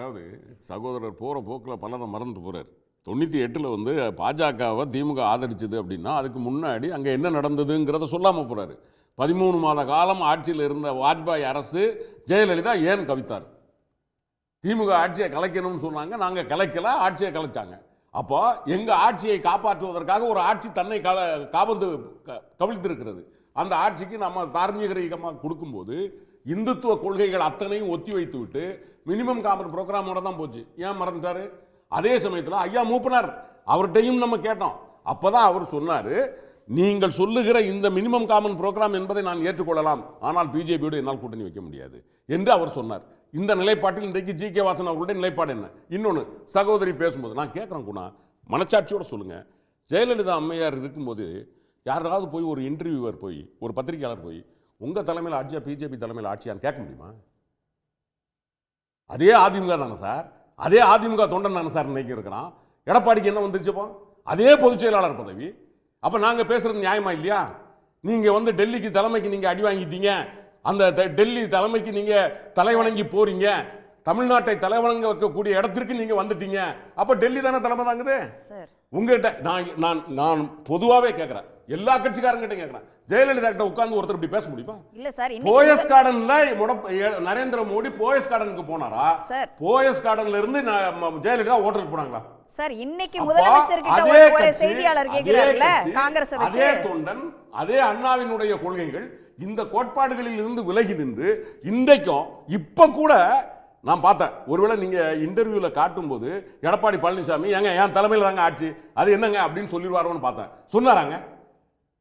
அதாவது சகோதரர் போகிற போக்கில் பலதை மறந்து போகிறார் தொண்ணூற்றி எட்டில் வந்து பாஜகவை திமுக ஆதரிச்சது அப்படின்னா அதுக்கு முன்னாடி அங்கே என்ன நடந்ததுங்கிறத சொல்லாமல் போகிறாரு பதிமூணு மாத காலம் ஆட்சியில் இருந்த வாஜ்பாய் அரசு ஜெயலலிதா ஏன் கவித்தார்? திமுக ஆட்சியை கலைக்கணும்னு சொன்னாங்க நாங்கள் கலைக்கல ஆட்சியை கலைச்சாங்க. அப்போ எங்கள் ஆட்சியை காப்பாற்றுவதற்காக ஒரு ஆட்சி தன்னை கல காபந்து க- கவிழ்த்திருக்கிறது. அந்த ஆட்சிக்கு நம்ம தார்மீக ரீகமாக கொடுக்கும்போது இந்துத்துவ கொள்கைகள் அத்தனையும் ஒத்தி வைத்து விட்டு மினிமம் காமன் ப்ரோக்ராமோட தான் போச்சு. ஏன் மறந்துட்டாரு? அதே சமயத்தில் ஐயா மூப்பனார் அவர்கிட்டையும் நம்ம கேட்டோம். அப்பதான் அவர் சொன்னார் நீங்கள் சொல்லுகிற இந்த மினிமம் காமன் ப்ரோக்ராம் என்பதை நான் ஏற்றுக்கொள்ளலாம். ஆனால் பிஜேபியோடு என்னால் கூட்டணி வைக்க முடியாது. என்று அவர் சொன்னார். இந்த நிலைப்பாட்டில் இன்றைக்கு ஜி கே வாசன் அவர்களுடைய நிலைப்பாடு என்ன? இன்னொன்று சகோதரி பேசும்போது நான் கேட்குறேன் குணா மனச்சாட்சியோட சொல்லுங்கள் ஜெயலலிதா அம்மையார் இருக்கும்போது யாராவது போய் ஒரு இன்டர்வியூவர் போய் ஒரு பத்திரிகையாளர் போய் உங்க தலைமையில் ஆட்சியா பிஜேபி தலைமையில் ஆட்சியான்னு கேட்க முடியுமா? அதே அதிமுக தானே சார். அதே அதிமுக தொண்டன் தானே சார் இன்னைக்கு இருக்கிறான். எடப்பாடிக்கு என்ன வந்துருச்சுப்போ அதே பொதுச் செயலாளர் பதவி. அப்ப நாங்க பேசுறது நியாயமா இல்லையா? நீங்க வந்து டெல்லிக்கு தலைமைக்கு நீங்க அடி வாங்கிட்டீங்க. அந்த டெல்லி தலைமைக்கு நீங்க தலைவணங்கி போறீங்க. தமிழ்நாட்டை தலைவணங்க வைக்கக்கூடிய இடத்திற்கு நீங்க வந்துட்டீங்க. அப்ப டெல்லி தானே தலைமை தாங்குது? உங்ககிட்ட நான் நான் நான் பொதுவாவே கேட்கிறேன். எல்லா கட்சிக்காரங்கிட்ட கேட்கிறேன் ஜெயலலிதா கிட்ட உட்கார்ந்து ஒருத்தர் இப்படி பேச முடியுமா? இல்ல சார் போயஸ் கார்டன்ல நரேந்திர மோடி போயஸ் கார்டனுக்கு போனாரா. போயஸ் கார்டன்ல இருந்து ஜெயலலிதா ஹோட்டலுக்கு போனாங்களா? சார் இன்னைக்கு முதலமைச்சர் கிட்ட ஒரு செய்தியாளர் கட்சி, காங்கிரஸ் அதே தொண்டன் அதே அண்ணாவினுடைய கொள்கைகள் இந்த கோட்பாடுகளில் இருந்து விலகி நின்று இன்றைக்கும் இப்ப கூட நான் பார்த்தேன். ஒருவேளை நீங்க இன்டர்வியூல காட்டும்போது எடப்பாடி பழனிசாமி ஏங்க என் தலைமையில் தாங்க ஆட்சி அது என்னங்க அப்படின்னு சொல்லிடுவாரோன்னு பார்த்தேன். சொன்னாராங்க?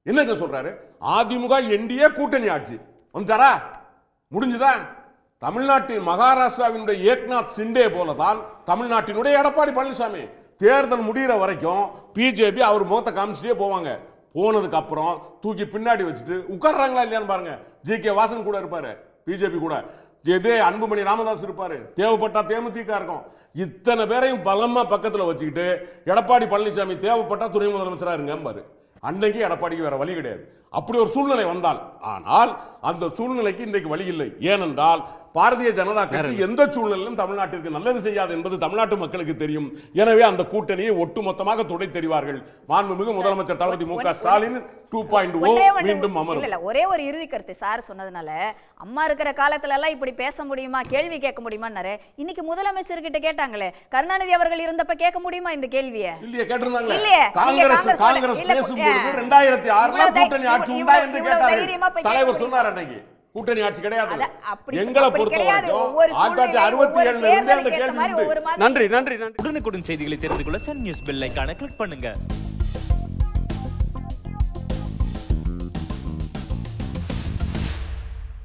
என்னங்க சொல்றாரு? அதிமுக என்டிஏ கூட்டணி ஆட்சி. வந்துட்டாரா? முடிஞ்சுதா? தமிழ்நாட்டின் மகாராஷ்டிராவினுடைய ஏக்நாத் சிண்டே போலதான் தமிழ்நாட்டினுடைய எடப்பாடி பழனிசாமி. தேர்தல் முடிகிற வரைக்கும் பிஜேபி அவர் முகத்தை காமிச்சிட்டே போவாங்க. போனதுக்கு அப்புறம் தூக்கி பின்னாடி வச்சுட்டு உட்கார்றாங்களா இல்லையான்னு பாருங்க. ஜி கே வாசன் கூட இருப்பாரு பிஜேபி கூட. எதே அன்புமணி ராமதாஸ் இருப்பாரு. தேவைப்பட்டா தேமுதிக இருக்கும். இத்தனை பேரையும் பலமா பக்கத்துல வச்சுக்கிட்டு எடப்பாடி பழனிசாமி தேவைப்பட்டா துணை முதலமைச்சரா இருங்கம்பாரு. அன்னைக்கு எடப்பாடிக்கு வேற வழி கிடையாது. அப்படி ஒரு சூழ்நிலை வந்தால் ஆனால் அந்த சூழ்நிலைக்கு இன்றைக்கு வழி இல்லை. ஏனென்றால் பாரதிய ஜனதா கட்சி எந்த சூழ்நிலையிலும் தமிழ்நாட்டிற்கு நல்லது செய்யாது என்பது தமிழ்நாட்டு மக்களுக்கு தெரியும். எனவே அந்த கூட்டணியை ஒட்டுமொத்தமாக துடை தெரிவார்கள். மாண்புமிகு முதலமைச்சர் தளபதி மு க ஸ்டாலின் டூ பாயிண்ட் ஓ மீண்டும் அமரும். இல்ல ஒரே ஒரு இறுதி கருத்து சார் சொன்னதுனால அம்மா இருக்கிற காலத்துல எல்லாம் இப்படி பேச முடியுமா? கேள்வி கேட்க முடியுமான்னாரு. இன்னைக்கு முதலமைச்சர் கிட்ட கேட்டாங்களே கருணாநிதி அவர்கள் இருந்தப்ப கேட்க முடியுமா இந்த கேள்வியை? இல்லையே கேட்டிருந்தாங்களே. இல்லையே, காங்கிரஸ் காங்கிரஸ் காங்கிரஸ் இல்ல, பேசும்பொழுது இல்ல. ரெண்டாயிரத்தி ஆறுல இவ்வளவு தை- கூட்டணி ஆட்சி உண்டா என்று கேட்டாரு. தலைவர்? சொன்னார் அன்னைக்கு. கூட்டணி ஆட்சி கிடையாது. எங்களை அப்படி பொறுத்த கிடையாது. வரைக்கும் ஒவ்வொரு ஆயிரத்தி தொள்ளாயிரத்தி சூழ்நிலை, அறுபத்தி ஒவ்வொரு ஏழுல இருந்தே அந்த தேர்தலுக்கு ஏத்த கேள்வி மாதிரி உண்டு ஒவ்வொரு மாதிரி நன்றி நன்றி நன்றி. உடனுக்குடன் செய்திகளை தெரிந்து கொள்ள சன் நியூஸ் பெல் ஐகானை கிளிக் பண்ணுங்க.